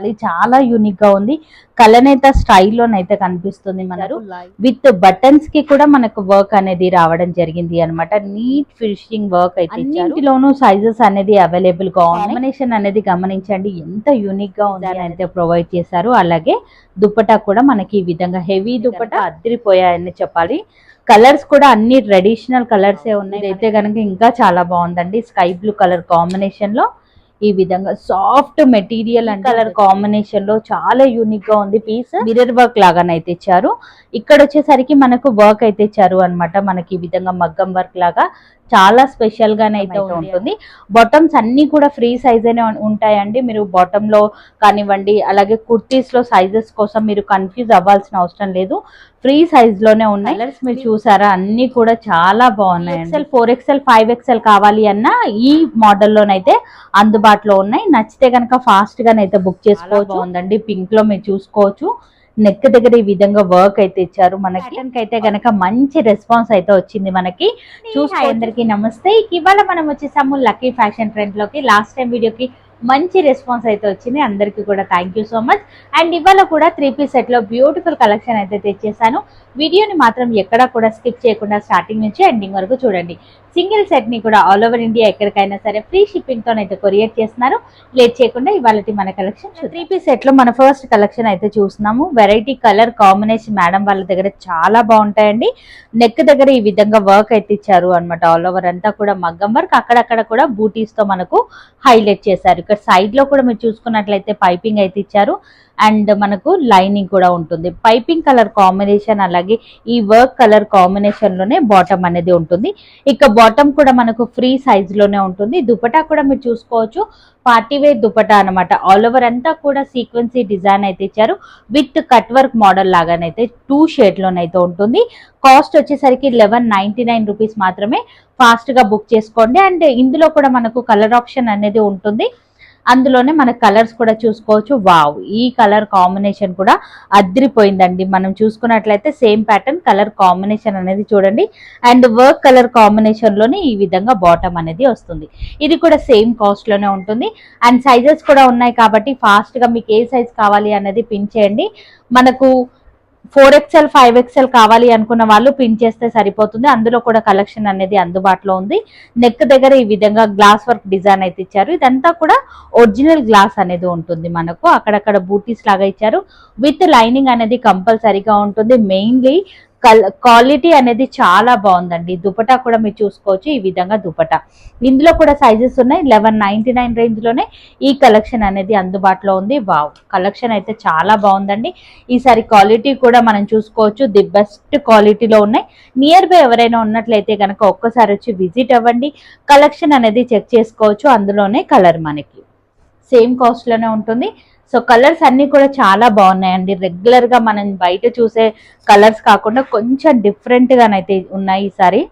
అది చాలా యూనిక్గా ఉంది. కలనేత స్టైల్లోనైతే కనిపిస్తుంది మనకు. విత్ బటన్స్కి కూడా మనకు వర్క్ అనేది రావడం జరిగింది అన్నమాట. నీట్ ఫినిషింగ్ వర్క్ అయితే అన్నింటిలోనూ సైజెస్ అనేది అవైలబుల్గా కాంబినేషన్ అనేది గమనించండి. ఎంత యూనిక్గా ఉంది అని అయితే ప్రొవైడ్ చేశారు. అలాగే దుప్పటా కూడా మనకి ఈ విధంగా హెవీ దుప్పటా అద్దరిపోయాయని చెప్పాలి. కలర్స్ కూడా అన్ని ట్రెడిషనల్ కలర్స్ ఏ ఉన్నాయి అయితే కనుక ఇంకా చాలా బాగుందండి. స్కై బ్లూ కలర్ కాంబినేషన్లో ఈ విధంగా సాఫ్ట్ మెటీరియల్ అండ్. కలర్ కాంబినేషన్లో చాలా యూనిక్గా ఉంది పీస్. మిరర్ వర్క్ లాగానైతే ఇచ్చారు. ఇక్కడ వచ్చేసరికి మనకు వర్క్ అయితే ఇచ్చారు అన్నమాట. మనకి ఈ విధంగా మగ్గం వర్క్ లాగా చాలా స్పెషల్ గానే అయితే ఉంటుంది. బాటమ్స్ అన్ని కూడా ఫ్రీ సైజ్ అనే ఉంటాయండి. మీరు బాటమ్లో కానివ్వండి అలాగే కుర్తీస్లో సైజెస్ కోసం మీరు కన్ఫ్యూజ్ అవ్వాల్సిన అవసరం లేదు. ఫ్రీ సైజ్లోనే ఉన్నాయి. కలర్స్ మీరు చూసారా? అన్ని కూడా చాలా బాగున్నాయి XL four XL five XL కావాలి అన్న ఈ మోడల్లోనైతే అందుబాటులో ఉన్నాయి. నచ్చితే కనుక ఫాస్ట్ గానైతే బుక్ చేసుకోవచ్చు. బాగుందండి. పింక్లో మీరు చూసుకోవచ్చు. నెక్ దగ్గర ఈ విధంగా వర్క్ అయితే ఇచ్చారు. మనకి అయితే గనక మంచి రెస్పాన్స్ అయితే వచ్చింది మనకి. చూసి అందరికి నమస్తే. ఇవాళ మనం వచ్చేసాము లక్కీ ఫ్యాషన్ ట్రెండ్లోకి లాస్ట్ టైం వీడియోకి మంచి రెస్పాన్స్ అయితే వచ్చింది. అందరికీ కూడా thank you so much and ఇవాళ కూడా త్రీ పీస్ సెట్లో బ్యూటిఫుల్ కలెక్షన్ అయితే తెచ్చేసాను. వీడియోని మాత్రం ఎక్కడా కూడా స్కిప్ చేయకుండా స్టార్టింగ్ నుంచి ఎండింగ్ వరకు చూడండి. సింగిల్ సెట్ని కూడా ఆల్ ఓవర్ ఇండియా ఎక్కడికైనా సరే ఫ్రీ షిప్పింగ్తో అయితే కొరియర్ చేస్తున్నారు. లేట్ చేయకుండా ఇవాళ మన కలెక్షన్ త్రీ పీస్ సెట్లో మన ఫస్ట్ కలెక్షన్ అయితే చూస్తున్నాము. వెరైటీ కలర్ కాంబినేషన్ మేడం వాళ్ళ దగ్గర చాలా బాగుంటాయండి. నెక్ దగ్గర ఈ విధంగా వర్క్ అయితే ఇచ్చారు అనమాట ఆల్ ఓవర్ అంతా కూడా మగ్గం వర్క్ అక్కడక్కడ కూడా బూటీస్తో మనకు హైలైట్ చేశారు. ఇక్కడ సైడ్లో కూడా మీరు చూసుకున్నట్లయితే పైపింగ్ అయితే ఇచ్చారు. అండ్ మనకు లైనింగ్ కూడా ఉంటుంది. పైపింగ్ కలర్ కాంబినేషన్ అలాగే ఈ వర్క్ కలర్ కాంబినేషన్లోనే బాటమ్ అనేది ఉంటుంది. ఇక బాటమ్ కూడా మనకు ఫ్రీ సైజ్లోనే ఉంటుంది. దుపటా కూడా మీరు చూసుకోవచ్చు. పార్టీవేర్ దుపటా అనమాట ఆల్ ఓవర్ అంతా కూడా సీక్వెన్సీ డిజైన్ అయితే ఇచ్చారు. విత్ కట్ వర్క్ మోడల్ లాగానైతే టూ షేడ్ లోనైతే ఉంటుంది. కాస్ట్ వచ్చేసరికి లెవెన్ నైన్టీ నైన్ రూపీస్ మాత్రమే. ఫాస్ట్గా బుక్ చేసుకోండి. అండ్ ఇందులో కూడా మనకు కలర్ ఆప్షన్ అనేది ఉంటుంది. అందులోనే మన కలర్స్ కూడా చూసుకోవచ్చు. వావ్! ఈ కలర్ కాంబినేషన్ కూడా అద్రిపోయిందండి. మనం చూసుకున్నట్లయితే సేమ్ ప్యాటర్న్ కలర్ కాంబినేషన్ అనేది చూడండి. అండ్ వర్క్ కలర్ కాంబినేషన్లోనే ఈ విధంగా బాటమ్ అనేది వస్తుంది. ఇది కూడా సేమ్ కాస్ట్లోనే ఉంటుంది. అండ్ సైజెస్ కూడా ఉన్నాయి కాబట్టి ఫాస్ట్గా మీకు ఏ సైజ్ కావాలి అనేది పిన్ చేయండి. మనకు ఫోర్ ఎక్స్ఎల్ ఫైవ్ ఎక్స్ఎల్ కావాలి అనుకున్న వాళ్ళు పిన్ చేస్తే సరిపోతుంది. అందులో కూడా కలెక్షన్ అనేది అందుబాటులో ఉంది. నెక్ దగ్గర ఈ విధంగా గ్లాస్ వర్క్ డిజైన్ అయితే ఇచ్చారు. ఇదంతా కూడా ఒరిజినల్ గ్లాస్ అనేది ఉంటుంది మనకు. అక్కడక్కడ బూటీస్ లాగా ఇచ్చారు. విత్ లైనింగ్ అనేది కంపల్సరీగా ఉంటుంది. మెయిన్లీ క్వాలిటీ అనేది చాలా బాగుందండి. దుపటా కూడా మీరు చూసుకోవచ్చు ఈ విధంగా దుపటా. ఇందులో కూడా సైజెస్ ఉన్నాయి. లెవెన్ నైన్టీ నైన్ రేంజ్లోనే ఈ కలెక్షన్ అనేది అందుబాటులో ఉంది. వావ్! కలెక్షన్ అయితే చాలా బాగుందండి. ఈసారి క్వాలిటీ కూడా మనం చూసుకోవచ్చు. ది బెస్ట్ క్వాలిటీలో ఉన్నాయి. నియర్ బై ఎవరైనా ఉన్నట్లయితే కనుక ఒక్కసారి వచ్చి విజిట్ అవ్వండి. కలెక్షన్ అనేది చెక్ చేసుకోవచ్చు. అందులోనే కలర్ మనకి. సేమ్ కాస్ట్లోనే ఉంటుంది. సో కలర్స్ అన్నీ కూడా చాలా బాగున్నాయండి. రెగ్యులర్గా మనం బయట చూసే కలర్స్ కాకుండా కొంచెం డిఫరెంట్గానైతే ఉన్నాయి ఈసారి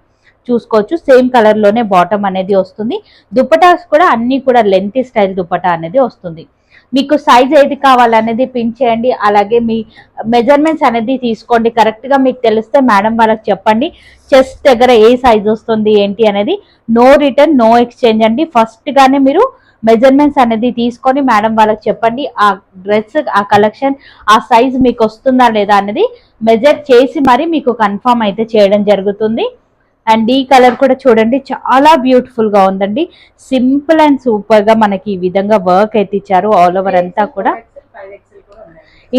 చూసుకోవచ్చు. సేమ్ కలర్లోనే బాటమ్ అనేది వస్తుంది. దుపటాస్ కూడా అన్నీ కూడా లెంత్ స్టైల్ దుపటా అనేది వస్తుంది. మీకు సైజ్ ఏది కావాలనేది పిన్ చేయండి. అలాగే మీ మెజర్మెంట్స్ అనేది తీసుకోండి. కరెక్ట్గా మీకు తెలిస్తే మేడం వాళ్ళకి చెప్పండి. చెస్ట్ దగ్గర ఏ సైజ్ వస్తుంది ఏంటి అనేది. నో రిటర్న్ నో ఎక్స్చేంజ్ అండి. ఫస్ట్గానే మీరు మెజర్మెంట్స్ అనేది తీసుకొని మేడం వాళ్ళకి చెప్పండి ఆ డ్రెస్ ఆ కలెక్షన్ ఆ సైజ్ మీకు వస్తుందా లేదా అనేది మెజర్ చేసి మరి మీకు కన్ఫామ్ అయితే చేయడం జరుగుతుంది. అండ్ ఈ కలర్ కూడా చూడండి చాలా బ్యూటిఫుల్గా ఉందండి. సింపుల్ అండ్ సూపర్గా మనకి ఈ విధంగా వర్క్ అయితే ఇచ్చారు ఆల్ ఓవర్ అంతా కూడా.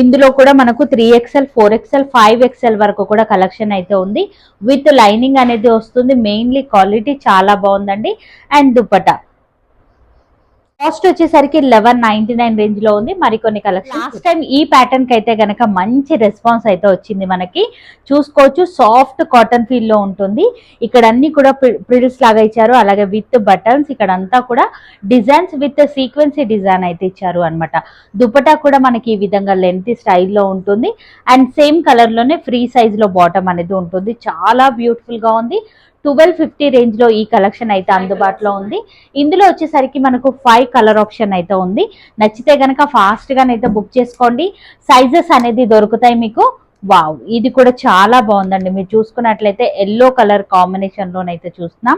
ఇందులో కూడా మనకు three XL four XL five XL వరకు కూడా కలెక్షన్ అయితే ఉంది. విత్ లైనింగ్ అనేది వస్తుంది మెయిన్లీ క్వాలిటీ చాలా బాగుందండి. అండ్ దుపటా కాస్ట్ వచ్చేసరికి లెవెన్ నైన్టీ నైన్ రేంజ్లో ఉంది. మరికొన్ని కలెక్షన్ లాస్ట్ టైం ఈ ప్యాటర్న్కి అయితే గనక మంచి రెస్పాన్స్ అయితే వచ్చింది మనకి. చూసుకోవచ్చు సాఫ్ట్ కాటన్ ఫీల్లో ఉంటుంది. ఇక్కడ అన్ని కూడా ప్రిల్స్ లాగా ఇచ్చారు. అలాగే విత్ బటన్స్ ఇక్కడ అంతా కూడా డిజైన్స్ విత్ సీక్వెన్సీ డిజైన్ అయితే ఇచ్చారు అనమాట దుపటా కూడా మనకి ఈ విధంగా లెంత్ స్టైల్లో ఉంటుంది. అండ్ సేమ్ కలర్లోనే ఫ్రీ సైజ్లో బాటమ్ అనేది ఉంటుంది. చాలా బ్యూటిఫుల్గా ఉంది. ట్వెల్వ్ ఫిఫ్టీ రేంజ్లో ఈ కలెక్షన్ అయితే అందుబాటులో ఉంది. ఇందులో వచ్చేసరికి మనకు ఫైవ్ కలర్ ఆప్షన్ అయితే ఉంది. నచ్చితే గనక ఫాస్ట్ గానైతే బుక్ చేసుకోండి. సైజెస్ అనేది దొరుకుతాయి మీకు. వావ్! ఇది కూడా చాలా బాగుందండి. మీరు చూసుకున్నట్లయితే ఎల్లో కలర్ కాంబినేషన్ లోనైతే చూస్తున్నాం.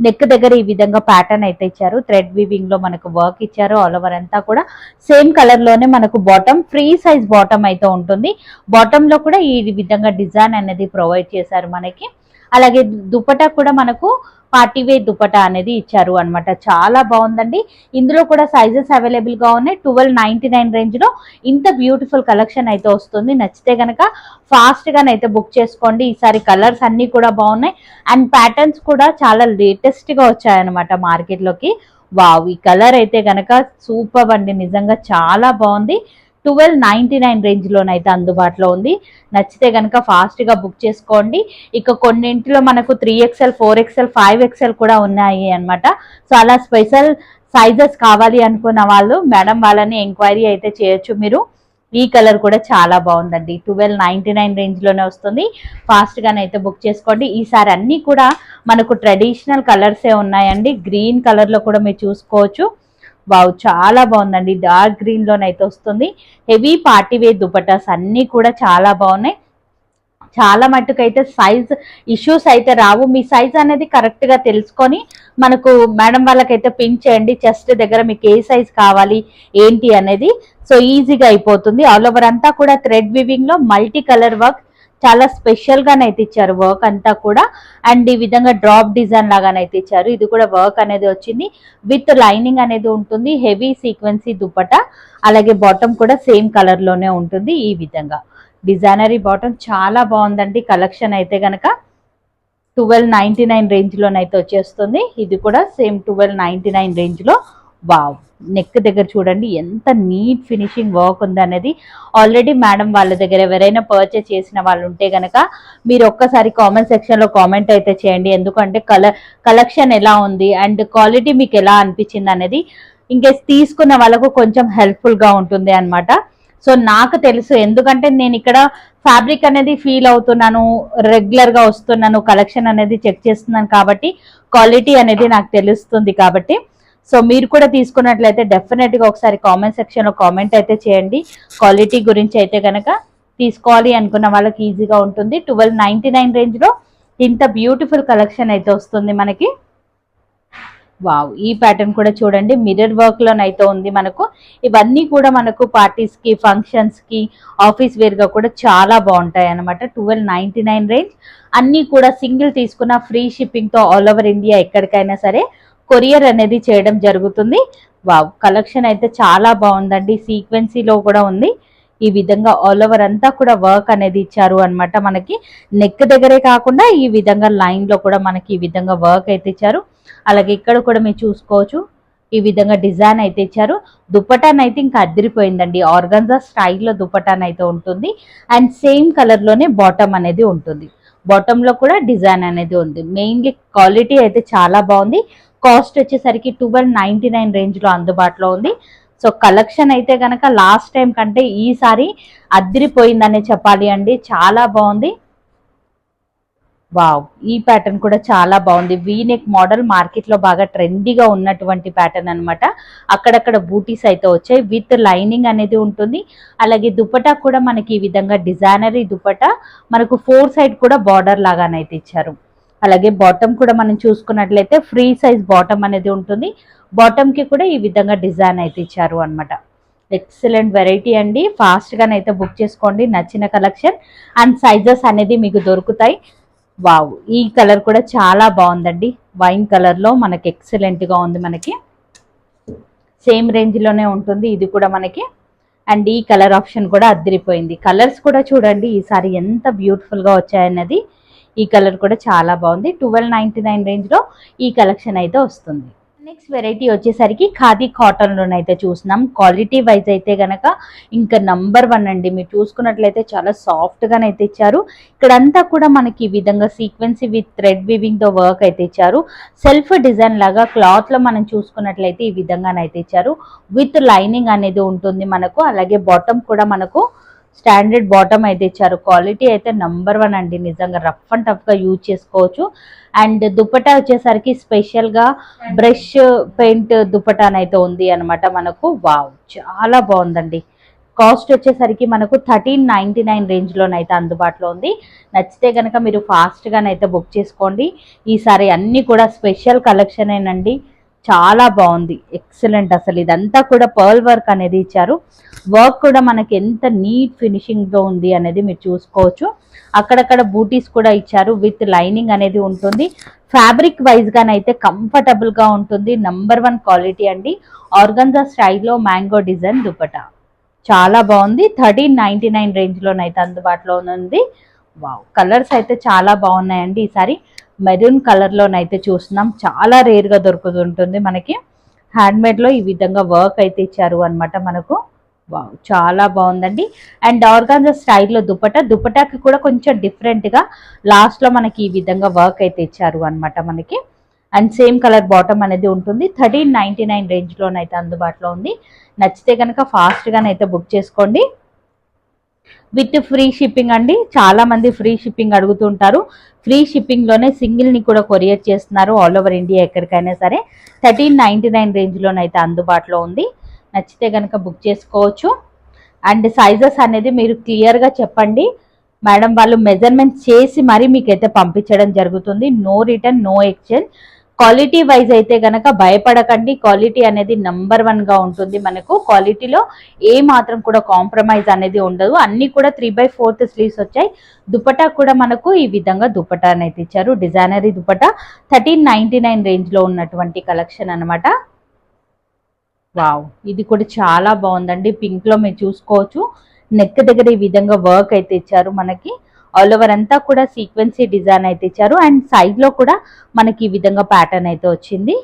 నెక్ దగ్గర ఈ విధంగా ప్యాటర్న్ అయితే ఇచ్చారు. థ్రెడ్ వీవింగ్లో మనకు వర్క్ ఇచ్చారు. ఆల్ ఓవర్ అంతా కూడా సేమ్ కలర్లోనే మనకు బాటమ్ ఫ్రీ సైజ్ బాటమ్ అయితే ఉంటుంది. బాటమ్లో కూడా ఈ విధంగా డిజైన్ అనేది ప్రొవైడ్ చేశారు మనకి. అలాగే దుపటా కూడా మనకు పార్టీ వే దుపట్టా అనేది ఇచ్చారు అన్నమాట. చాలా బాగుందండి. ఇందులో కూడా సైజెస్ అవైలబుల్గా ఉన్నాయి. ట్వెల్వ్ నైన్టీ నైన్ రేంజ్లో ఇంత బ్యూటిఫుల్ కలెక్షన్ అయితే వస్తుంది. నచ్చితే గనక ఫాస్ట్ గానైతే బుక్ చేసుకోండి. ఈసారి కలర్స్ అన్ని కూడా బాగున్నాయి. అండ్ ప్యాటర్న్స్ కూడా చాలా లేటెస్ట్గా వచ్చాయన్నమాట మార్కెట్లోకి. వావ్ ఈ కలర్ అయితే గనక సూపర్ అండి. నిజంగా చాలా బాగుంది. ట్వెల్వ్ నైంటీ నైన్ రేంజ్లోనైతే అందుబాటులో ఉంది. నచ్చితే కనుక ఫాస్ట్గా బుక్ చేసుకోండి. ఇక కొన్నింటిలో మనకు three XL four XL five XL కూడా ఉన్నాయి అనమాట సో అలా స్పెషల్ సైజెస్ కావాలి అనుకున్న వాళ్ళు మేడం వాళ్ళని ఎంక్వైరీ అయితే చేయొచ్చు మీరు. ఈ కలర్ కూడా చాలా బాగుందండి. ట్వెల్వ్ నైన్టీ నైన్ రేంజ్లోనే వస్తుంది. ఫాస్ట్గానే అయితే బుక్ చేసుకోండి. ఈసారి అన్నీ కూడా మనకు ట్రెడిషనల్ కలర్సే ఉన్నాయండి. గ్రీన్ కలర్లో కూడా మీరు చూసుకోవచ్చు. వావ్ చాలా బాగుందండి. డార్క్ గ్రీన్ లోనైతే వస్తుంది. హెవీ పార్టీ వేర్ దుపటాస్ అన్నీ కూడా చాలా బాగున్నాయి. చాలా మట్టుకైతే సైజ్ ఇష్యూస్ అయితే రావు. మీ సైజ్ అనేది కరెక్ట్గా తెలుసుకొని మనకు మేడం వాళ్ళకైతే పిన్ చేయండి. చెస్ట్ దగ్గర మీకు ఏ సైజ్ కావాలి ఏంటి అనేది సో ఈజీగా అయిపోతుంది. ఆల్ ఓవర్ అంతా కూడా థ్రెడ్ వివింగ్లో మల్టీ కలర్ వర్క్ చాలా స్పెషల్ గానైతే ఇచ్చారు వర్క్ అంతా కూడా. అండ్ ఈ విధంగా డ్రాప్ డిజైన్ లాగానైతే ఇచ్చారు. ఇది కూడా వర్క్ అనేది వచ్చింది. విత్ లైనింగ్ అనేది ఉంటుంది. Heavy sequence dupatta. అలాగే బాటమ్ కూడా సేమ్ కలర్లోనే ఉంటుంది ఈ విధంగా. డిజైనరీ బాటమ్ చాలా బాగుందండి. కలెక్షన్ అయితే గనక ట్వెల్వ్ నైన్టీ నైన్ రేంజ్ లోనైతే వచ్చేస్తుంది. ఇది కూడా సేమ్ ట్వెల్వ్ నైన్టీ నైన్ రేంజ్లో వావ్ నెక్ దగ్గర చూడండి ఎంత నీట్ ఫినిషింగ్ వర్క్ ఉంది అనేది. ఆల్రెడీ మేడం వాళ్ళ దగ్గర ఎవరైనా పర్చేస్ చేసిన వాళ్ళు ఉంటే గనక మీరు ఒక్కసారి కామెంట్ సెక్షన్లో కామెంట్ అయితే చేయండి. ఎందుకంటే కలర్ కలెక్షన్ ఎలా ఉంది అండ్ క్వాలిటీ మీకు ఎలా అనిపించింది అనేది ఇంకేస్ తీసుకున్న వాళ్ళకు కొంచెం హెల్ప్ఫుల్గా ఉంటుంది అన్నమాట. సో నాకు తెలుసు ఎందుకంటే నేను ఇక్కడ ఫ్యాబ్రిక్ అనేది ఫీల్ అవుతున్నాను రెగ్యులర్గా వస్తున్నాను కలెక్షన్ అనేది చెక్ చేస్తున్నాను కాబట్టి క్వాలిటీ అనేది నాకు తెలుస్తుంది కాబట్టి సో మీరు కూడా తీసుకున్నట్లయితే డెఫినెట్గా ఒకసారి కామెంట్ సెక్షన్లో కామెంట్ అయితే చేయండి. క్వాలిటీ గురించి అయితే కనుక తీసుకోవాలి అనుకున్న వాళ్ళకి ఈజీగా ఉంటుంది. ట్వెల్వ్ నైన్టీ నైన్ రేంజ్లో ఇంత బ్యూటిఫుల్ కలెక్షన్ అయితే వస్తుంది మనకి. వావ్ ఈ ప్యాటర్న్ కూడా చూడండి. మిర్రర్ వర్క్ లోనైతే ఉంది మనకు. ఇవన్నీ కూడా మనకు పార్టీస్కి ఫంక్షన్స్కి ఆఫీస్ వేర్గా కూడా చాలా బాగుంటాయి అనమాట ట్వెల్వ్ నైన్టీ నైన్ రేంజ్ అన్ని కూడా సింగిల్ తీసుకున్న ఫ్రీ షిప్పింగ్తో ఆల్ ఓవర్ ఇండియా ఎక్కడికైనా సరే కొరియర్ అనేది చేయడం జరుగుతుంది. వావ్ కలెక్షన్ అయితే చాలా బాగుందండి. సీక్వెన్సీలో కూడా ఉంది. ఈ విధంగా ఆల్ ఓవర్ అంతా కూడా వర్క్ అనేది ఇచ్చారు అన్నమాట మనకి. నెక్ దగ్గరే కాకుండా ఈ విధంగా లైన్లో కూడా మనకి ఈ విధంగా వర్క్ అయితే ఇచ్చారు. అలాగే ఇక్కడ కూడా మీరు చూసుకోవచ్చు. ఈ విధంగా డిజైన్ అయితే ఇచ్చారు. దుప్పటాన్ని అయితే ఇంకా అదిరిపోయిందండి ఆర్గన్జా స్టైల్లో దుప్పటాన్ని అయితే ఉంటుంది. అండ్ సేమ్ కలర్లోనే బాటమ్ అనేది ఉంటుంది. బాటమ్లో కూడా డిజైన్ అనేది ఉంది. మెయిన్లీ క్వాలిటీ అయితే చాలా బాగుంది. కాస్ట్ వచ్చేసరికి ట్వెల్వ్ నైన్టీ నైన్ రేంజ్లో అందుబాటులో ఉంది. సో కలెక్షన్ అయితే కనుక లాస్ట్ టైం కంటే ఈసారి అద్దరిపోయిందనే చెప్పాలి అండి. చాలా బాగుంది. వావ్! ఈ ప్యాటర్న్ కూడా చాలా బాగుంది. వీనెక్ మోడల్ మార్కెట్లో బాగా ట్రెండీగా ఉన్నటువంటి ప్యాటర్న్ అన్నమాట. అక్కడక్కడ బూటీస్ అయితే వచ్చాయి. విత్ లైనింగ్ అనేది ఉంటుంది. అలాగే దుపటా కూడా మనకి ఈ విధంగా డిజైనరీ దుపట. మనకు ఫోర్ సైడ్ కూడా బార్డర్ లాగానైతే ఇచ్చారు. అలాగే బాటమ్ కూడా మనం చూసుకున్నట్లయితే ఫ్రీ సైజ్ బాటమ్ అనేది ఉంటుంది. బాటమ్కి కూడా ఈ విధంగా డిజైన్ అయితే ఇచ్చారు అన్నమాట. ఎక్సలెంట్ వెరైటీ అండి. ఫాస్ట్గానైతే బుక్ చేసుకోండి. నచ్చిన కలెక్షన్ అండ్ సైజెస్ అనేది మీకు దొరుకుతాయి. వావ్ ఈ కలర్ కూడా చాలా బాగుందండి. వైన్ కలర్లో మనకి ఎక్సలెంట్గా ఉంది మనకి. సేమ్ రేంజ్లోనే ఉంటుంది. ఇది కూడా మనకి. అండ్ ఈ కలర్ ఆప్షన్ కూడా అద్దరిపోయింది. కలర్స్ కూడా చూడండి. ఈసారి ఎంత బ్యూటిఫుల్గా వచ్చాయన్నది. ఈ కలర్ కూడా చాలా బాగుంది. ట్వెల్వ్ నైన్టీ నైన్ రేంజ్లో ఈ కలెక్షన్ అయితే వస్తుంది. నెక్స్ట్ వెరైటీ వచ్చేసరికి ఖాదీ కాటన్లోనైతే అయితే చూసినాం క్వాలిటీ వైజ్ అయితే గనక ఇంకా నంబర్ వన్ అండి. మీరు చూసుకున్నట్లయితే చాలా సాఫ్ట్గానైతే ఇచ్చారు. ఇక్కడంతా కూడా మనకి ఈ విధంగా సీక్వెన్సీ విత్ థ్రెడ్ వివింగ్తో వర్క్ అయితే ఇచ్చారు. సెల్ఫ్ డిజైన్ లాగా క్లాత్లో మనం చూసుకున్నట్లయితే ఈ విధంగానైతే ఇచ్చారు. విత్ లైనింగ్ అనేది ఉంటుంది మనకు. అలాగే బాటమ్ కూడా మనకు స్టాండర్డ్ బాటమ్ అయితే ఇచ్చారు. క్వాలిటీ అయితే నంబర్ వన్ అండి. నిజంగా రఫ్ అండ్ టఫ్గా యూజ్ చేసుకోవచ్చు. అండ్ దుపటా వచ్చేసరికి స్పెషల్గా బ్రష్ పెయింట్ దుపట్టా అయితే ఉంది అనమాట మనకు. వావ్! చాలా బాగుందండి. కాస్ట్ వచ్చేసరికి మనకు థర్టీన్ నైంటీ నైన్ రేంజ్లోనైతే అందుబాటులో ఉంది. నచ్చితే కనుక మీరు ఫాస్ట్గానైతే బుక్ చేసుకోండి. ఈసారి అన్నీ కూడా స్పెషల్ కలెక్షన్ ఏనండి. చాలా బాగుంది. ఎక్సలెంట్ అసలు. ఇదంతా కూడా పర్ల్ వర్క్ అనేది ఇచ్చారు. వర్క్ కూడా మనకి ఎంత నీట్ ఫినిషింగ్లో ఉంది అనేది మీరు చూసుకోవచ్చు. అక్కడక్కడ బూటీస్ కూడా ఇచ్చారు. విత్ లైనింగ్ అనేది ఉంటుంది. ఫ్యాబ్రిక్ వైజ్గానైతే కంఫర్టబుల్గా ఉంటుంది. నంబర్ వన్ క్వాలిటీ అండి. ఆర్గన్జా స్టైల్లో మ్యాంగో డిజైన్ దుపటా చాలా బాగుంది. థర్టీన్ నైంటీ నైన్ రేంజ్లోనైతే అందుబాటులో ఉంది. వావ్ కలర్స్ అయితే చాలా బాగున్నాయండి ఈసారి. మెరూన్ కలర్లోనైతే చూస్తున్నాం. చాలా రేర్గా దొరుకుతుంటుంది మనకి. హ్యాండ్మేడ్లో ఈ విధంగా వర్క్ అయితే ఇచ్చారు అనమాట మనకు. వావ్ చాలా బాగుందండి. అండ్ ఆర్గాన్జా స్టైల్లో దుపట దుపటాకి కూడా కొంచెం డిఫరెంట్గా లాస్ట్లో మనకి ఈ విధంగా వర్క్ అయితే ఇచ్చారు అనమాట మనకి. అండ్ సేమ్ కలర్ బాటమ్ అనేది ఉంటుంది. థర్టీన్ నైంటీ నైన్ రేంజ్లోనైతే అందుబాటులో ఉంది. నచ్చితే కనుక ఫాస్ట్గానైతే బుక్ చేసుకోండి. విత్ ఫ్రీ షిప్పింగ్ అండి. చాలా మంది ఫ్రీ షిప్పింగ్ అడుగుతుంటారు. ఫ్రీ షిప్పింగ్లోనే సింగిల్ని కూడా కొరియర్ చేస్తున్నారు ఆల్ ఓవర్ ఇండియా ఎక్కడికైనా సరే. థర్టీన్ నైంటీ నైన్ రేంజ్లోనైతే అందుబాటులో ఉంది. నచ్చితే కనుక బుక్ చేసుకోవచ్చు. అండ్ సైజెస్ అనేది మీరు క్లియర్గా చెప్పండి. మేడం వాళ్ళు మెజర్మెంట్ చేసి మరీ మీకైతే పంపించడం జరుగుతుంది. No return no exchange. Quality wise అయితే గనక భయపడకండి. క్వాలిటీ అనేది నంబర్ వన్గా ఉంటుంది మనకు. క్వాలిటీలో ఏ మాత్రం కూడా కాంప్రమైజ్ అనేది ఉండదు. అన్ని కూడా త్రీ బై ఫోర్త్ స్లీవ్స్ వచ్చాయి. దుపటా కూడా మనకు ఈ విధంగా దుపటా అనేది ఇచ్చారు. డిజైనరీ దుపటా థర్టీన్ నైన్టీ నైన్ రేంజ్లో ఉన్నటువంటి కలెక్షన్ అనమాట వావ్! ఇది కూడా చాలా బాగుందండి. పింక్లో మీరు చూసుకోవచ్చు. నెక్ దగ్గర ఈ విధంగా వర్క్ అయితే ఇచ్చారు మనకి. ఆల్ ఓవర్ అంతా కూడా సీక్వెన్సీ డిజైన్ అయితే ఇచ్చారు. అండ్ సైడ్లో కూడా మనకి ఈ విధంగా ప్యాటర్న్ అయితే వచ్చింది.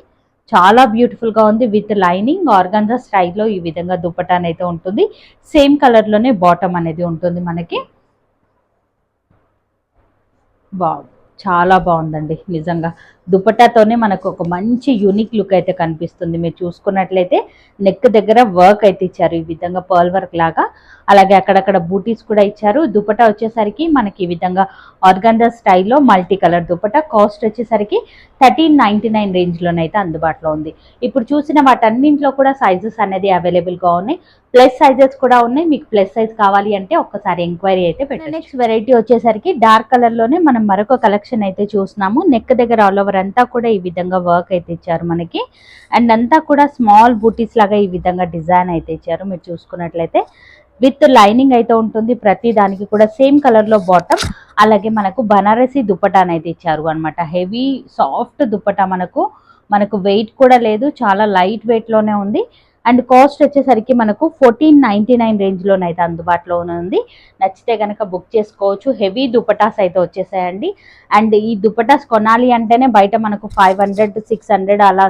చాలా బ్యూటిఫుల్గా ఉంది. విత్ లైనింగ్ ఆర్గాన్జా స్టైల్లో ఈ విధంగా దుప్పటాన్ అయితే ఉంటుంది. సేమ్ కలర్లోనే బాటమ్ అనేది ఉంటుంది మనకి. బాగు చాలా బాగుందండి. నిజంగా దుపట్టాతోనే మనకు ఒక మంచి యూనిక్ లుక్ అయితే కనిపిస్తుంది. మీరు చూసుకున్నట్లయితే నెక్ దగ్గర వర్క్ అయితే ఇచ్చారు. ఈ విధంగా పర్ల్ వర్క్ లాగా. అలాగే అక్కడక్కడ బూటీస్ కూడా ఇచ్చారు. దుపట్టా వచ్చేసరికి మనకి ఈ విధంగా ఆర్గంజా స్టైల్లో మల్టీ కలర్ దుపట్టా. కాస్ట్ వచ్చేసరికి థర్టీన్ నైంటీ నైన్ రేంజ్లోనైతే అందుబాటులో ఉంది. ఇప్పుడు చూసిన వాటన్నింటిలో కూడా సైజెస్ అనేది అవైలబుల్గా ఉన్నాయి. ప్లస్ సైజెస్ కూడా ఉన్నాయి. మీకు ప్లస్ సైజ్ కావాలి అంటే ఒక్కసారి ఎంక్వైరీ అయితే పెట్టండి నెక్స్ట్ వెరైటీ వచ్చేసరికి డార్క్ కలర్లోనే మనం మరొక కలెక్షన్ అయితే చూస్తున్నాము. నెక్ దగ్గర ఆల్ ఓవర్ అంతా కూడా ఈ విధంగా వర్క్ అయితే ఇచ్చారు మనకి. అండ్ అంతా కూడా స్మాల్ బూటీస్ లాగా ఈ విధంగా డిజైన్ అయితే ఇచ్చారు. మీరు చూసుకున్నట్లయితే విత్ లైనింగ్ అయితే ఉంటుంది. ప్రతి దానికి కూడా సేమ్ కలర్లో బాటమ్. అలాగే మనకు బనారసి దుపటాన్ ఇచ్చారు అనమాట హెవీ సాఫ్ట్ దుప్పటా మనకు. మనకు వెయిట్ కూడా లేదు. చాలా లైట్ వెయిట్లోనే ఉంది. అండ్ కాస్ట్ వచ్చేసరికి మనకు ఫోర్టీన్ నైంటీ నైన్ రేంజ్లోనైతే అందుబాటులో ఉంది. నచ్చితే కనుక బుక్ చేసుకోవచ్చు. హెవీ దుపటాస్ అయితే వచ్చేసాయండి. అండ్ ఈ దుపటాస్ కొనాలి అంటేనే బయట మనకు ఫైవ్ హండ్రెడ్ సిక్స్ హండ్రెడ్ అలా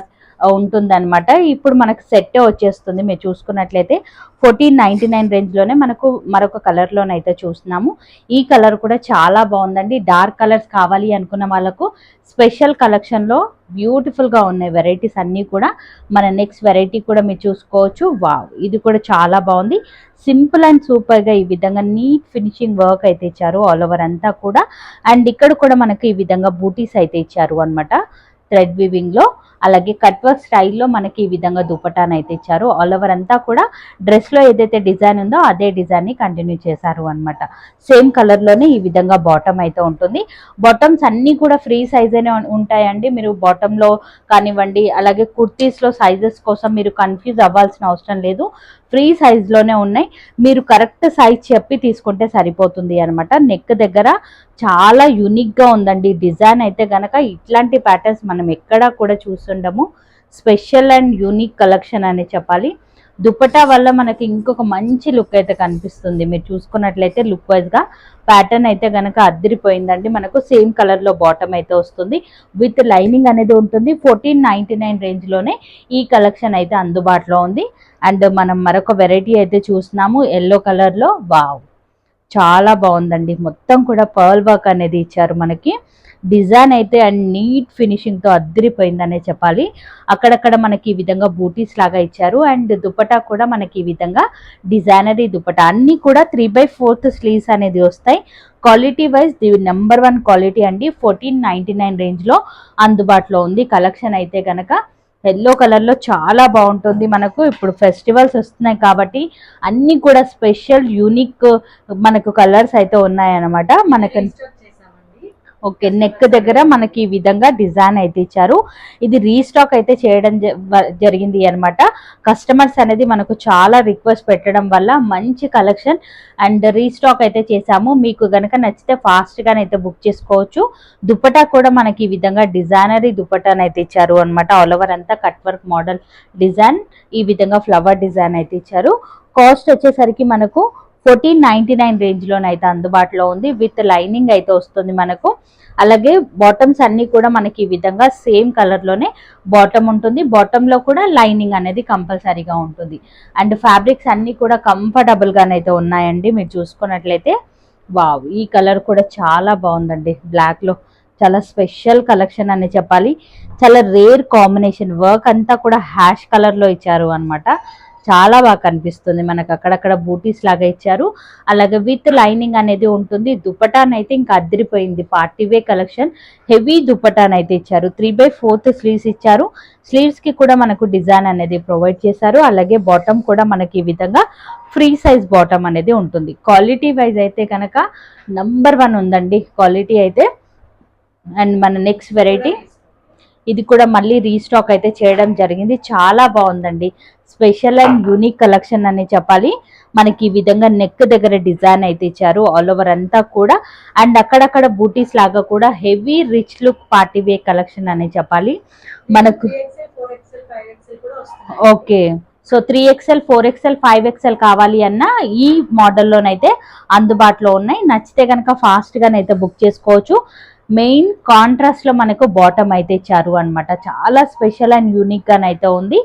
ఉంటుందన్నమాట. ఇప్పుడు మనకు సెట్ వచ్చేస్తుంది. మీరు చూసుకున్నట్లయితే ఫోర్టీన్ నైంటీ నైన్ రేంజ్లోనే మనకు మరొక కలర్లోనైతే చూస్తున్నాము. ఈ కలర్ కూడా చాలా బాగుందండి. డార్క్ కలర్స్ కావాలి అనుకున్న వాళ్ళకు స్పెషల్ కలెక్షన్లో బ్యూటిఫుల్గా ఉన్నాయి వెరైటీస్ అన్నీ కూడా మన నెక్స్ట్ వెరైటీ కూడా మీరు చూసుకోవచ్చు. వావ్! ఇది కూడా చాలా బాగుంది. సింపుల్ అండ్ సూపర్గా ఈ విధంగా నీట్ ఫినిషింగ్ వర్క్ అయితే ఇచ్చారు ఆల్ ఓవర్ అంతా కూడా. అండ్ ఇక్కడ కూడా మనకి ఈ విధంగా బూటీస్ అయితే ఇచ్చారు అనమాట థ్రెడ్ వివింగ్లో అలాగే కట్ వర్క్ స్టైల్లో మనకి ఈ విధంగా దుపటాన్ అయితే ఇచ్చారు. ఆల్ ఓవర్ అంతా కూడా డ్రెస్లో ఏదైతే డిజైన్ ఉందో అదే డిజైన్ని కంటిన్యూ చేశారు అనమాట సేమ్ కలర్లోనే ఈ విధంగా బాటమ్ అయితే ఉంటుంది. బాటమ్స్ అన్నీ కూడా ఫ్రీ సైజేనే ఉంటాయండి. మీరు బాటంలో కానివ్వండి అలాగే కుర్తీస్లో సైజెస్ కోసం మీరు కన్ఫ్యూజ్ అవ్వాల్సిన అవసరం లేదు. ఫ్రీ సైజ్లోనే ఉన్నాయి. మీరు కరెక్ట్ సైజ్ చెప్పి తీసుకుంటే సరిపోతుంది అనమాట నెక్ దగ్గర చాలా యూనిక్గా ఉందండి. డిజైన్ అయితే గనక ఇట్లాంటి ప్యాటర్న్స్ మనం ఎక్కడా కూడా చూస్తుండము. స్పెషల్ అండ్ యూనిక్ కలెక్షన్ అని చెప్పాలి. దుపట్టా వల్ల మనకి ఇంకొక మంచి లుక్ అయితే కనిపిస్తుంది. మీరు చూసుకున్నట్లయితే లుక్ వైజ్గా ప్యాటర్న్ అయితే గనక అద్దరిపోయిందండి. మనకు సేమ్ కలర్లో బాటమ్ అయితే వస్తుంది. విత్ లైనింగ్ అనేది ఉంటుంది. ఫోర్టీన్ నైంటీ నైన్ రేంజ్లోనే ఈ కలెక్షన్ అయితే అందుబాటులో ఉంది. అండ్ మనం మరొక వెరైటీ అయితే చూస్తున్నాము. ఎల్లో కలర్లో వావ్ చాలా బాగుందండి. మొత్తం కూడా పర్ల్ వర్క్ అనేది ఇచ్చారు మనకి. డిజైన్ అయితే అండ్ నీట్ ఫినిషింగ్తో అద్దరిపోయిందనే చెప్పాలి. అక్కడక్కడ మనకి ఈ విధంగా బూటీస్ లాగా ఇచ్చారు. అండ్ దుపటా కూడా మనకి ఈ విధంగా డిజైనరీ దుపటా. అన్నీ కూడా త్రీ బై ఫోర్త్ స్లీవ్స్ అనేది వస్తాయి. Quality wise the number one quality అండి. ఫోర్టీన్ నైంటీ నైన్ రేంజ్లో అందుబాటులో ఉంది. కలెక్షన్ అయితే కనుక ఎల్లో కలర్లో చాలా బాగుంటుంది మనకు. ఇప్పుడు ఫెస్టివల్స్ వస్తున్నాయి కాబట్టి అన్ని కూడా స్పెషల్ యూనిక్ మనకు కలర్స్ అయితే ఉన్నాయన్నమాట. మనకు ఓకే నెక్ దగ్గర మనకి ఈ విధంగా డిజైన్ అయితే ఇచ్చారు. ఇది రీస్టాక్ అయితే చేయడం జ- జరిగింది అనమాట కస్టమర్స్ అనేది మనకు చాలా రిక్వెస్ట్ పెట్టడం వల్ల మంచి కలెక్షన్ అండ్ రీస్టాక్ అయితే చేసాము మీకు గనక నచ్చితే ఫాస్ట్గానైతే బుక్ చేసుకోవచ్చు. దుపట్టా కూడా మనకి ఈ విధంగా డిజైనరీ దుపట్టాను అయితే ఇచ్చారు అనమాట ఆల్ ఓవర్ అంతా కట్ వర్క్ మోడల్ డిజైన్ ఈ విధంగా ఫ్లవర్ డిజైన్ అయితే ఇచ్చారు. కాస్ట్ వచ్చేసరికి మనకు ఫోర్టీన్ నైన్టీ నైన్ రేంజ్ లోనైతే అందుబాటులో ఉంది. విత్ లైనింగ్ అయితే వస్తుంది మనకు. అలాగే బాటమ్స్ అన్ని కూడా మనకి ఈ విధంగా సేమ్ కలర్లోనే బాటమ్ ఉంటుంది. బాటమ్లో కూడా లైనింగ్ అనేది కంపల్సరీగా ఉంటుంది. అండ్ ఫ్యాబ్రిక్స్ అన్ని కూడా కంఫర్టబుల్గానైతే ఉన్నాయండి. మీరు చూసుకున్నట్లయితే వావ్! ఈ కలర్ కూడా చాలా బాగుందండి. బ్లాక్లో చాలా స్పెషల్ కలెక్షన్ అని చెప్పాలి. చాలా రేర్ కాంబినేషన్ వర్క్ అంతా కూడా హ్యాష్ కలర్లో ఇచ్చారు అన్నమాట. చాలా బాగా కనిపిస్తుంది. మనకు అక్కడక్కడ బూటీస్ లాగా ఇచ్చారు. అలాగే విత్ లైనింగ్ అనేది ఉంటుంది. దుపటాన్ అయితే ఇంకా అదిరిపోయింది పార్టీ వే కలెక్షన్ హెవీ దుపటాన్ అయితే ఇచ్చారు. త్రీ బై ఫోర్త్ స్లీవ్స్ ఇచ్చారు. స్లీవ్స్కి కూడా మనకు డిజైన్ అనేది ప్రొవైడ్ చేశారు. అలాగే బాటమ్ కూడా మనకి ఈ విధంగా ఫ్రీ సైజ్ బాటమ్ అనేది ఉంటుంది. క్వాలిటీ వైజ్ అయితే కనుక నంబర్ వన్ ఉందండి. క్వాలిటీ అయితే. అండ్ మన నెక్స్ట్ వెరైటీ ఇది కూడా మళ్ళీ రీస్టాక్ అయితే చేయడం జరిగింది. చాలా బాగుందండి. స్పెషల్ అండ్ యూనిక్ కలెక్షన్ అని చెప్పాలి. మనకి ఈ విధంగా నెక్ దగ్గర డిజైన్ అయితే ఇచ్చారు. ఆల్ ఓవర్ అంతా కూడా. అండ్ అక్కడక్కడ బూటీస్ లాగా కూడా heavy rich look party wear collection అని చెప్పాలి. మనకు okay so three XL four XL five XL కావాలి అన్న ఈ మోడల్లోనైతే అందుబాటులో ఉన్నాయి. నచ్చితే కనుక ఫాస్ట్గానైతే బుక్ చేసుకోవచ్చు. మెయిన్ కాంట్రాస్ట్లో మనకు బాటమ్ అయితే ఇచ్చారు అన్నమాట. చాలా స్పెషల్ అండ్ యూనిక్గానైతే ఉంది.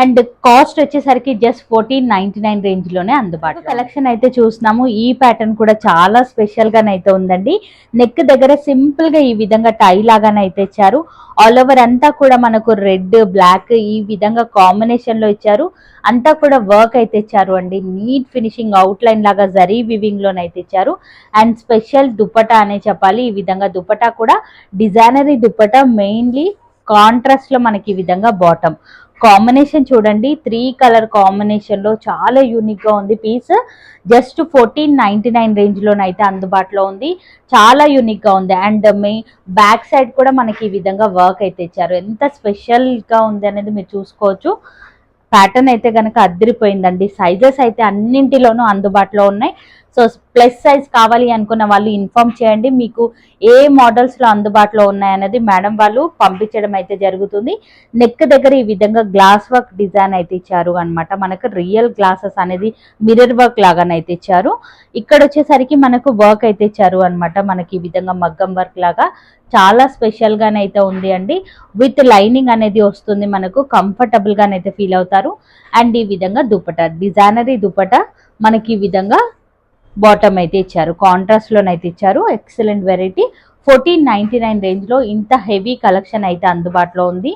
అండ్ కాస్ట్ వచ్చేసరికి జస్ట్ ఫోర్టీన్ నైన్టీ నైన్ రేంజ్లోనే అందుబాటు కలెక్షన్ అయితే చూస్తున్నాము. ఈ ప్యాటర్న్ కూడా చాలా స్పెషల్ గానైతే ఉందండి. నెక్ దగ్గర సింపుల్గా ఈ విధంగా టై లాగానైతే ఇచ్చారు. ఆల్ ఓవర్ అంతా కూడా మనకు రెడ్ బ్లాక్ ఈ విధంగా కాంబినేషన్లో ఇచ్చారు. అంతా కూడా వర్క్ అయితే ఇచ్చారు అండి. నీట్ ఫినిషింగ్ అవుట్ లైన్ లాగా జరీ వివింగ్ లోనైతే ఇచ్చారు. అండ్ స్పెషల్ దుపట్టా అనే చెప్పాలి. ఈ విధంగా దుపట్టా కూడా డిజైనరీ దుపట్టా మెయిన్లీ కాంట్రాస్ట్లో మనకి ఈ విధంగా బాటమ్ కాంబినేషన్ చూడండి. త్రీ కలర్ కాంబినేషన్లో చాలా యూనిక్గా ఉంది piece. Just fourteen ninety nine range లోనైతే అందుబాటులో ఉంది. చాలా యూనిక్గా ఉంది. అండ్ మీ బ్యాక్ సైడ్ కూడా మనకి ఈ విధంగా వర్క్ అయితే ఇచ్చారు. ఎంత స్పెషల్గా ఉంది అనేది మీరు చూసుకోవచ్చు. ప్యాటర్న్ అయితే కనుక అద్దరిపోయిందండి సైజెస్ అయితే అన్నింటిలోనూ అందుబాటులో ఉన్నాయి. సో ప్లస్ సైజ్ కావాలి అనుకున్న వాళ్ళు ఇన్ఫార్మ్ చేయండి. మీకు ఏ మోడల్స్లో అందుబాటులో ఉన్నాయనేది మేడం వాళ్ళు పంపించడం అయితే జరుగుతుంది. నెక్ దగ్గర ఈ విధంగా గ్లాస్ వర్క్ డిజైన్ అయితే ఇచ్చారు అన్నమాట. మనకు రియల్ గ్లాసెస్ అనేది మిర్రర్ వర్క్ లాగానైతే ఇచ్చారు. ఇక్కడ వచ్చేసరికి మనకు వర్క్ అయితే ఇచ్చారు అన్నమాట. మనకి ఈ విధంగా మగ్గం వర్క్ లాగా చాలా స్పెషల్ గానైతే ఉంది అండి. విత్ లైనింగ్ అనేది వస్తుంది మనకు. కంఫర్టబుల్ గానైతే ఫీల్ అవుతారు. అండ్ ఈ విధంగా దుపట డిజైనరీ దుపట మనకి ఈ విధంగా బాటమ్ అయితే ఇచ్చారు. కాంట్రాస్ట్ అయితే ఇచ్చారు. Excellent variety fourteen ninety nine రేంజ్లో ఇంత హెవీ కలెక్షన్ అయితే అందుబాటులో ఉంది.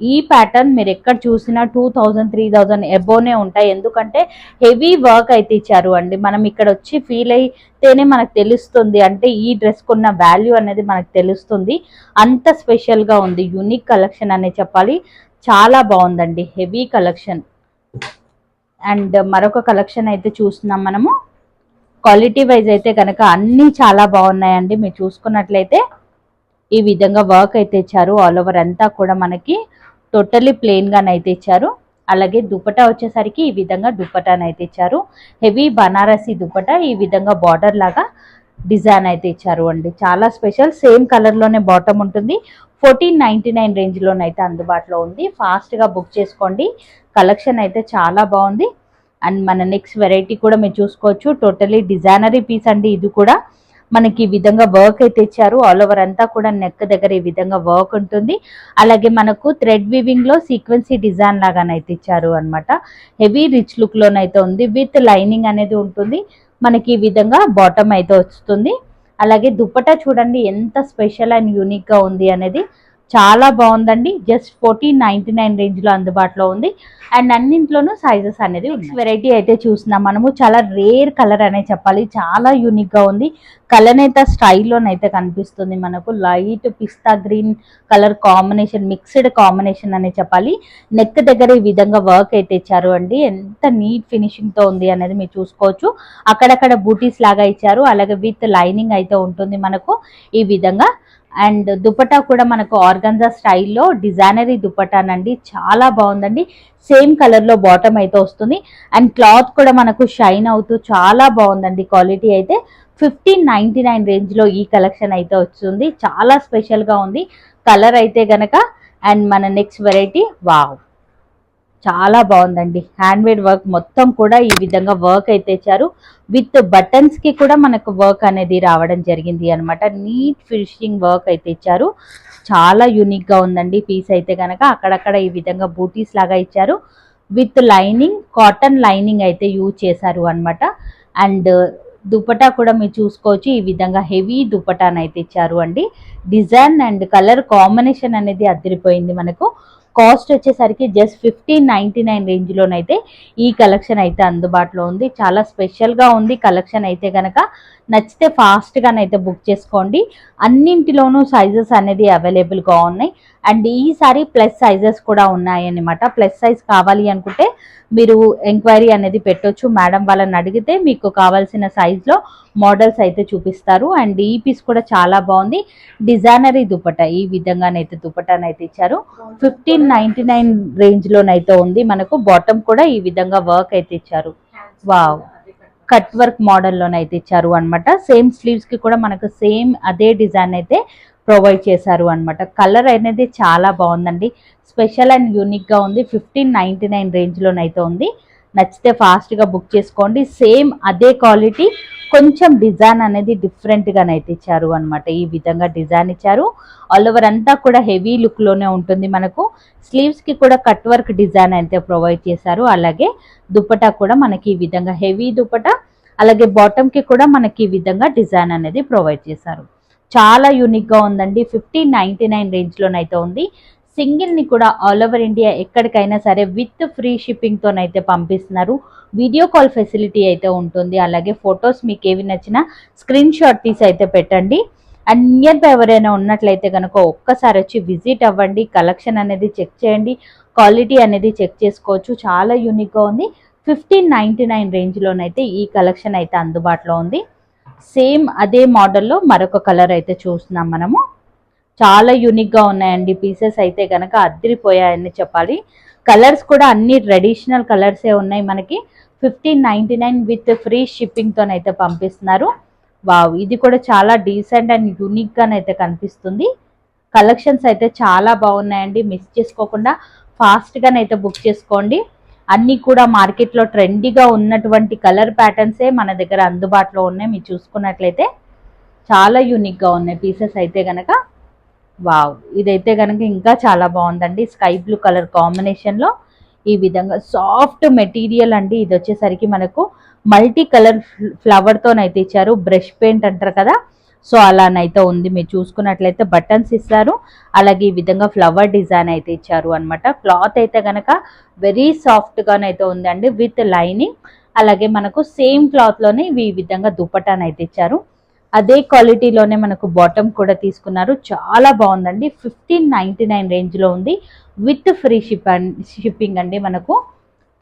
ఈ ప్యాటర్న్ మీరు ఎక్కడ చూసినా టూ థౌజండ్ త్రీ థౌజండ్ ఎబోనే ఉంటాయి. ఎందుకంటే హెవీ వర్క్ అయితే ఇచ్చారు అండి. మనం ఇక్కడ వచ్చి ఫీల్ అయితేనే మనకు తెలుస్తుంది. అంటే ఈ డ్రెస్ కున్న వాల్యూ అనేది మనకు తెలుస్తుంది. అంత స్పెషల్గా ఉంది. యూనిక్ కలెక్షన్ అనే చెప్పాలి. చాలా బాగుందండి. హెవీ కలెక్షన్ అండ్ మరొక కలెక్షన్ అయితే చూస్తున్నాం మనము. క్వాలిటీ వైజ్ అయితే కనుక అన్నీ చాలా బాగున్నాయండి. మీరు చూసుకున్నట్లయితే ఈ విధంగా వర్క్ అయితే ఇచ్చారు. ఆల్ ఓవర్ అంతా కూడా మనకి టోటలీ ప్లెయిన్గానైతే ఇచ్చారు. అలాగే దుపటా వచ్చేసరికి ఈ విధంగా దుపట్టాని అయితే ఇచ్చారు. హెవీ బనారసి దుపటా ఈ విధంగా బార్డర్ లాగా డిజైన్ అయితే ఇచ్చారు అండి. చాలా స్పెషల్ సేమ్ కలర్లోనే బాటమ్ ఉంటుంది. ఫోర్టీన్ నైంటీ నైన్ రేంజ్లోనైతే అందుబాటులో ఉంది. ఫాస్ట్గా బుక్ చేసుకోండి. కలెక్షన్ అయితే చాలా బాగుంది. అండ్ మన నెక్స్ట్ వెరైటీ కూడా మీరు చూసుకోవచ్చు. టోటలీ డిజైనరీ పీస్ అండి. ఇది కూడా మనకి ఈ విధంగా వర్క్ అయితే ఇచ్చారు ఆల్ ఓవర్ అంతా కూడా నెక్ దగ్గర ఈ విధంగా వర్క్ ఉంటుంది. అలాగే మనకు థ్రెడ్ వివింగ్లో సీక్వెన్సీ డిజైన్ లాగానైతే ఇచ్చారు అన్నమాట. హెవీ రిచ్ లుక్ లోనైతే ఉంది. విత్ లైనింగ్ అనేది ఉంటుంది. మనకి ఈ విధంగా బాటమ్ అయితే వస్తుంది. అలాగే దుప్పట చూడండి. ఎంత స్పెషల్ అండ్ యూనిక్గా ఉంది అనేది చాలా బాగుందండి. జస్ట్ ఫోర్టీన్ నైన్టీ నైన్ రేంజ్లో అందుబాటులో ఉంది. అండ్ అన్నింట్లోనూ సైజెస్ అనేది వెరైటీ అయితే చూస్తున్నాం. మనము చాలా రేర్ కలర్ అనే చెప్పాలి. చాలా యూనిక్గా ఉంది. అయితే స్టైల్లోనైతే కనిపిస్తుంది మనకు. Light pista green colour combination mixed combination అనే చెప్పాలి. నెక్ దగ్గర ఈ విధంగా వర్క్ అయితే ఇచ్చారు అండి. ఎంత నీట్ ఫినిషింగ్తో ఉంది అనేది మీరు చూసుకోవచ్చు. అక్కడక్కడ బూటీస్ లాగా ఇచ్చారు. అలాగే విత్ లైనింగ్ అయితే ఉంటుంది మనకు. ఈ విధంగా అండ్ దుపటా కూడా మనకు ఆర్గంజా స్టైల్లో డిజైనరీ దుపటానండి చాలా బాగుందండి. సేమ్ కలర్లో బాటమ్ అయితే వస్తుంది. అండ్ క్లాత్ కూడా మనకు షైన్ అవుతూ చాలా బాగుందండి క్వాలిటీ అయితే. ఫిఫ్టీన్ నైన్టీ నైన్ రేంజ్లో ఈ కలెక్షన్ అయితే వస్తుంది. చాలా స్పెషల్గా ఉంది. కలర్ అయితే గనక అండ్ మన నెక్స్ట్ వెరైటీ వావ్! చాలా బాగుందండి. హ్యాండ్ మేడ్ వర్క్ మొత్తం కూడా ఈ విధంగా వర్క్ అయితే ఇచ్చారు విత్ బటన్స్కి కూడా మనకు వర్క్ అనేది రావడం జరిగింది అనమాట నీట్ ఫినిషింగ్ వర్క్ అయితే ఇచ్చారు. చాలా యూనిక్గా ఉందండి పీస్ అయితే కనుక అక్కడక్కడ ఈ విధంగా బూటీస్ లాగా ఇచ్చారు. విత్ లైనింగ్ కాటన్ లైనింగ్ అయితే యూజ్ చేశారు అనమాట అండ్ దుపటా కూడా మీరు చూసుకోవచ్చు. ఈ విధంగా హెవీ దుపటాన్ అయితే ఇచ్చారు అండి. డిజైన్ అండ్ కలర్ కాంబినేషన్ అనేది అదిరిపోయింది మనకు. కాస్ట్ వచ్చేసరికి జస్ట్ ఫిఫ్టీన్ నైంటీ నైన్ రేంజ్లోనైతే ఈ కలెక్షన్ అయితే అందుబాటులో ఉంది. చాలా స్పెషల్గా ఉంది కలెక్షన్ అయితే కనుక నచ్చితే ఫాస్ట్గానైతే బుక్ చేసుకోండి. అన్నింటిలోనూ సైజెస్ అనేది అవైలబుల్గా ఉన్నాయి. అండ్ ఈసారి ప్లస్ సైజెస్ కూడా ఉన్నాయి అన్నమాట ప్లస్ సైజ్ కావాలి అనుకుంటే మీరు ఎంక్వైరీ అనేది పెట్టొచ్చు. మేడం వాళ్ళని అడిగితే మీకు కావాల్సిన సైజులో మోడల్స్ అయితే చూపిస్తారు. అండ్ ఈ పీస్ కూడా చాలా బాగుంది. డిజైనరీ దుపట ఈ విధంగానైతే దుపటానైతే ఇచ్చారు. ఫిఫ్టీన్ నైన్టీ నైన్ రేంజ్లోనైతే ఉంది. మనకు బాటమ్ కూడా ఈ విధంగా వర్క్ అయితే ఇచ్చారు. వావ్. కట్ వర్క్ మోడల్లోనైతే ఇచ్చారు అనమాట సేమ్ స్లీవ్స్కి కూడా మనకు సేమ్ అదే డిజైన్ అయితే ప్రొవైడ్ చేశారు అనమాట కలర్ అనేది చాలా బాగుందండి. స్పెషల్ అండ్ యూనిక్గా ఉంది. ఫిఫ్టీన్ నైన్టీ నైన్ రేంజ్లోనైతే ఉంది. నచ్చితే ఫాస్ట్గా బుక్ చేసుకోండి. సేమ్ అదే క్వాలిటీ కొంచెం డిజైన్ అనేది డిఫరెంట్గానైతే ఇచ్చారు అనమాట ఈ విధంగా డిజైన్ ఇచ్చారు. ఆల్ ఓవర్ అంతా కూడా హెవీ లుక్లోనే ఉంటుంది మనకు. స్లీవ్స్కి కూడా కట్ వర్క్ డిజైన్ అయితే ప్రొవైడ్ చేశారు. అలాగే దుపటా కూడా మనకి ఈ విధంగా హెవీ దుపటా అలాగే బాటమ్కి కూడా మనకి ఈ విధంగా డిజైన్ అనేది ప్రొవైడ్ చేశారు. చాలా యూనిక్గా ఉందండి. ఫిఫ్టీ నైంటీ నైన్ రేంజ్లోనైతే ఉంది. సింగిల్ని కూడా ఆల్ ఓవర్ ఇండియా ఎక్కడికైనా సరే విత్ ఫ్రీ షిప్పింగ్తోనైతే పంపిస్తున్నారు. వీడియో కాల్ ఫెసిలిటీ అయితే ఉంటుంది. అలాగే ఫొటోస్ మీకు ఏవి నచ్చినా స్క్రీన్ షాట్ తీసి అయితే పెట్టండి. అండ్ నియర్ బై ఎవరైనా ఉన్నట్లయితే కనుక ఒక్కసారి వచ్చి విజిట్ అవ్వండి. కలెక్షన్ అనేది చెక్ చేయండి. క్వాలిటీ అనేది చెక్ చేసుకోవచ్చు. చాలా యూనిక్గా ఉంది. ఫిఫ్టీన్ నైంటీ నైన్ రేంజ్లోనైతే ఈ కలెక్షన్ అయితే అందుబాటులో ఉంది. సేమ్ అదే మోడల్లో మరొక కలర్ అయితే చూస్తున్నాం మనము. చాలా యూనిక్గా ఉన్నాయండి. పీసెస్ అయితే కనుక అద్దరిపోయాయని చెప్పాలి. కలర్స్ కూడా అన్ని ట్రెడిషనల్ కలర్సే ఉన్నాయి మనకి. Fifteen ninety nine with free షిప్పింగ్తోనైతే పంపిస్తున్నారు. వావ్ ఇది కూడా చాలా డీసెంట్ అండ్ యూనిక్గానైతే కనిపిస్తుంది. కలెక్షన్స్ అయితే చాలా బాగున్నాయండి. మిస్ చేసుకోకుండా ఫాస్ట్గానైతే బుక్ చేసుకోండి. అన్నీ కూడా మార్కెట్లో ట్రెండీగా ఉన్నటువంటి కలర్ ప్యాటర్న్సే మన దగ్గర అందుబాటులో ఉన్నాయి. మీరు చూసుకున్నట్లయితే చాలా యూనిక్గా ఉన్నాయి. పీసెస్ అయితే కనుక వావ్. ఇదైతే కనుక ఇంకా చాలా బాగుందండి. స్కై బ్లూ కలర్ కాంబినేషన్లో ఈ విధంగా సాఫ్ట్ మెటీరియల్ అండి. ఇది వచ్చేసరికి మనకు మల్టీ కలర్ ఫ్లవర్తోనైతే ఇచ్చారు. బ్రష్ పెయింట్ అంటారు కదా. సో అలానైతే ఉంది. మీరు చూసుకున్నట్లయితే బటన్స్ ఇస్తారు. అలాగే ఈ విధంగా ఫ్లవర్ డిజైన్ అయితే ఇచ్చారు అనమాట క్లాత్ అయితే కనుక వెరీ సాఫ్ట్గానైతే ఉందండి. With lining. అలాగే మనకు సేమ్ క్లాత్లోనే ఈ విధంగా దుపటానైతే ఇచ్చారు. అదే క్వాలిటీలోనే మనకు బాటమ్ కూడా తీసుకున్నారు. చాలా బాగుందండి. ఫిఫ్టీన్ నైంటీ నైన్ రేంజ్లో ఉంది. విత్ ఫ్రీ షిప్ షిప్పింగ్ అండి మనకు.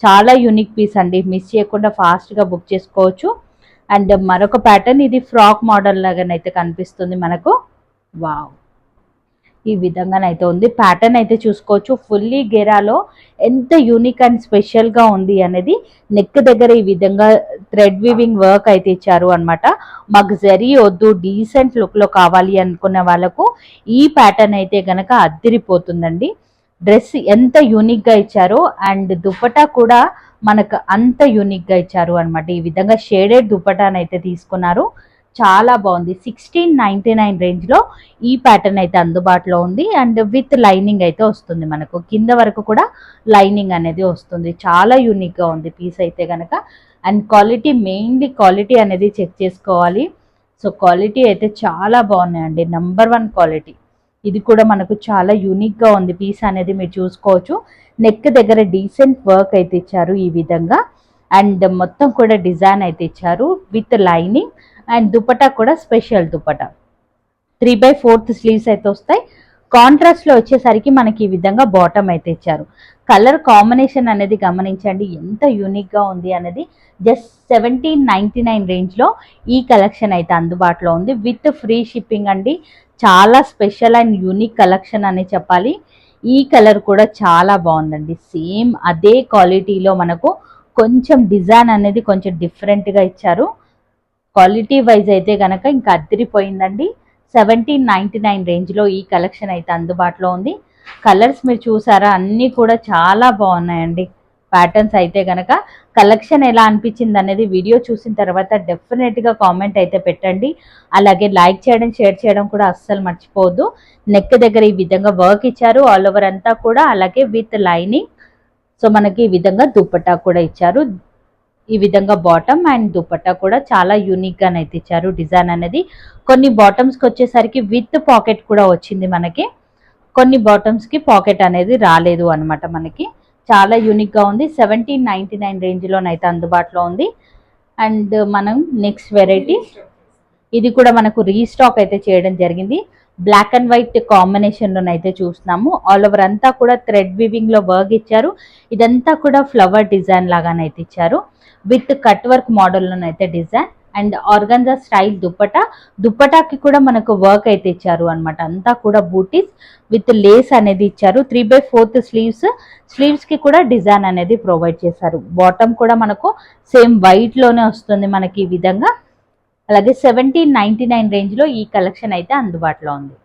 చాలా యూనిక్ పీస్ అండి. మిస్ చేయకుండా ఫాస్ట్గా బుక్ చేసుకోవచ్చు. అండ్ మరొక ప్యాటర్న్ ఇది ఫ్రాక్ మోడల్ లాగానైతే కనిపిస్తుంది మనకు. వావ్ ఈ విధంగానైతే ఉంది. ప్యాటర్న్ అయితే చూసుకోవచ్చు. ఫుల్లీ గెరాలో ఎంత యూనిక్ అండ్ స్పెషల్గా ఉంది అనేది నెక్ దగ్గర ఈ విధంగా థ్రెడ్ వివింగ్ వర్క్ అయితే ఇచ్చారు అనమాట మాకు జరీ వద్దు డీసెంట్ లుక్లో కావాలి అనుకున్న వాళ్ళకు ఈ ప్యాటర్న్ అయితే గనక అద్దిరిపోతుందండి. డ్రెస్ ఎంత యూనిక్గా ఇచ్చారో అండ్ దుపటా కూడా మనకు అంత యూనిక్గా ఇచ్చారు అనమాట ఈ విధంగా షేడెడ్ దుపటానైతే తీసుకున్నారు. చాలా బాగుంది. సిక్స్టీన్ నైంటీ నైన్ రేంజ్లో ఈ ప్యాటర్న్ అయితే అందుబాటులో ఉంది. అండ్ విత్ లైనింగ్ అయితే వస్తుంది మనకు. కింద వరకు కూడా లైనింగ్ అనేది వస్తుంది. చాలా యూనిక్గా ఉంది పీస్ అయితే కనుక అండ్ క్వాలిటీ మెయిన్లీ క్వాలిటీ అనేది చెక్ చేసుకోవాలి. సో క్వాలిటీ అయితే చాలా బాగున్నాయండి. నంబర్ వన్ క్వాలిటీ ఇది కూడా మనకు చాలా యూనిక్గా ఉంది. పీస్ అనేది మీరు చూసుకోవచ్చు. నెక్ దగ్గర డీసెంట్ వర్క్ అయితే ఇచ్చారు ఈ విధంగా. అండ్ మొత్తం కూడా డిజైన్ అయితే ఇచ్చారు. విత్ లైనింగ్ అండ్ దుపటా కూడా special dupatta three by fourth sleeves అయితే వస్తాయి. కాంట్రాస్ట్లో వచ్చేసరికి మనకి ఈ విధంగా బాటమ్ అయితే ఇచ్చారు. కలర్ కాంబినేషన్ అనేది గమనించండి. ఎంత యూనిక్గా ఉంది అనేది జస్ట్ సెవెంటీన్ నైంటీ నైన్ రేంజ్లో ఈ కలెక్షన్ అయితే అందుబాటులో ఉంది. విత్ ఫ్రీ షిప్పింగ్ అండి. చాలా స్పెషల్ అండ్ యూనిక్ కలెక్షన్ అని చెప్పాలి. ఈ కలర్ కూడా చాలా బాగుందండి. సేమ్ అదే క్వాలిటీలో మనకు కొంచెం డిజైన్ అనేది కొంచెం డిఫరెంట్గా ఇచ్చారు. క్వాలిటీ వైజ్ అయితే కనుక ఇంకా అద్దరిపోయిందండి. సెవెంటీన్ నైంటీ నైన్ రేంజ్లో ఈ కలెక్షన్ అయితే అందుబాటులో ఉంది. కలర్స్ మీరు చూసారా? అన్నీ కూడా చాలా బాగున్నాయండి. ప్యాటర్న్స్ అయితే కనుక కలెక్షన్ ఎలా అనిపించింది అనేది వీడియో చూసిన తర్వాత డెఫినెట్గా కామెంట్ అయితే పెట్టండి. అలాగే లైక్ చేయడం షేర్ చేయడం కూడా అస్సలు మర్చిపోవద్దు. నెక్ దగ్గర ఈ విధంగా వర్క్ ఇచ్చారు. ఆల్ ఓవర్ అంతా కూడా అలాగే విత్ లైనింగ్ సో మనకి ఈ విధంగా దుప్పట్టా కూడా ఇచ్చారు. ఈ విధంగా బాటమ్ అండ్ దుపట్టా కూడా చాలా యూనిక్ అయితే ఇచ్చారు. డిజైన్ అనేది కొన్ని బాటమ్స్కి వచ్చేసరికి విత్ పాకెట్ కూడా వచ్చింది మనకి. కొన్ని బాటమ్స్కి పాకెట్ అనేది రాలేదు అనమాట మనకి. చాలా యూనిక్గా ఉంది. సెవెంటీన్ నైన్టీ నైన్ రేంజ్ లోనైతే అందుబాటులో ఉంది. అండ్ మనం నెక్స్ట్ వెరైటీ ఇది కూడా మనకు రీస్టాక్ అయితే చేయడం జరిగింది. బ్లాక్ అండ్ వైట్ కాంబినేషన్లోనైతే చూస్తున్నాము. ఆల్ ఓవర్ అంతా కూడా థ్రెడ్ వివింగ్లో వర్క్ ఇచ్చారు. ఇదంతా కూడా ఫ్లవర్ డిజైన్ లాగానైతే ఇచ్చారు. విత్ కట్ వర్క్ మోడల్లోనైతే design and organza style dupatta. దుప్పటాకి కూడా మనకు వర్క్ అయితే ఇచ్చారు అనమాట అంతా కూడా బూటీస్ విత్ లేస్ అనేది ఇచ్చారు. త్రీ బై ఫోర్త్ స్లీవ్స్ స్లీవ్స్కి కూడా డిజైన్ అనేది ప్రొవైడ్ చేశారు. బాటమ్ కూడా మనకు సేమ్ వైట్లోనే వస్తుంది మనకి ఈ విధంగా. అలాగే సెవెంటీన్ నైన్టీ నైన్ రేంజ్లో ఈ కలెక్షన్ అయితే అందుబాటులో ఉంది.